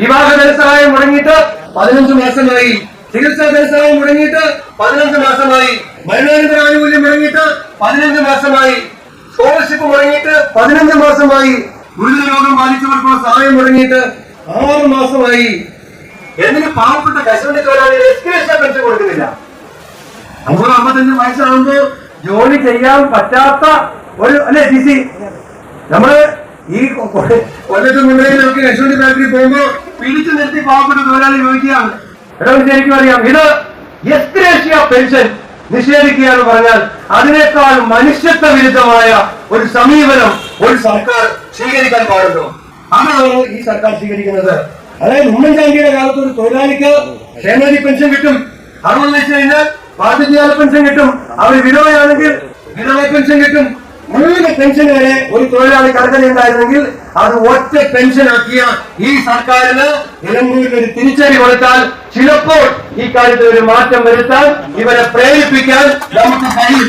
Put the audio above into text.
വിവാഹ ധനസഹായം മുടങ്ങിയിട്ട് പതിനഞ്ച് മാസമായി. ചികിത്സാ ധനസഹായം മുടങ്ങിയിട്ട് പതിനഞ്ച് മാസമായി. മരണാനന്തര ആനുകൂല്യം മുടങ്ങിയിട്ട് പതിനഞ്ച് മാസമായി. സ്കോളർഷിപ്പ് മുടങ്ങിയിട്ട് പതിനഞ്ച് മാസമായി. ഗുരുതര രോഗം ബാധിച്ചവർക്കുള്ള സഹായം മുടങ്ങിയിട്ട് ആറ് മാസമായി. എന്തിന് പാവപ്പെട്ട കശുവണ്ടി പെൻഷൻ കൊടുക്കുന്നില്ല? അമ്പത് അമ്പത്തഞ്ച് വയസ്സാകുമ്പോ ജോലി ചെയ്യാൻ പറ്റാത്ത ഒരു അല്ലെ സി സി? നമ്മൾ ഈ കൊല്ലത്ത് മുന്നേ നമുക്ക് കശുവണ്ടി ഫാക്ടറി പോകുമ്പോ പിടിച്ചു നിർത്തി പാവപ്പെട്ട തൊഴിലാളി ചോദിക്കുകയാണ്. ശരിക്കും അറിയാം. ഇത് എസ്ഗ്രേഷ്യ പെൻഷൻ നിഷേധിക്കുക എന്ന് പറഞ്ഞാൽ അതിനേക്കാൾ മനുഷ്യത്വ വിരുദ്ധമായ ഒരു സമീപനം ഒരു സർക്കാർ സ്വീകരിക്കാൻ പാടുള്ളൂ അതാണ് ഈ സർക്കാർ സ്വീകരിക്കുന്നത്. അതായത് ഉമ്മൻചാണ്ടിയുടെ കാലത്ത് ഒരു തൊഴിലാളിക്ക് ക്ഷേമനിധി പെൻഷൻ കിട്ടും. അറുപത് വെച്ച് കഴിഞ്ഞാൽ പെൻഷൻ കിട്ടും. അവർ വിധവയാണെങ്കിൽ വിധവ പെൻഷൻ കിട്ടും. മൂന്ന് പെൻഷൻ വരെ ഒരു തൊഴിലാളി കടക്കലുണ്ടായിരുന്നെങ്കിൽ അത് ഒറ്റ പെൻഷൻ ആക്കിയ ഈ സർക്കാരിന് നിലമ്പൂരിൽ ഒരു തിരിച്ചടി കൊടുത്താൽ ചിലപ്പോൾ ഈ കാര്യത്തിൽ ഒരു മാറ്റം വരുത്താൻ ഇവരെ പ്രേരിപ്പിക്കാൻ നമുക്ക് കഴിയും.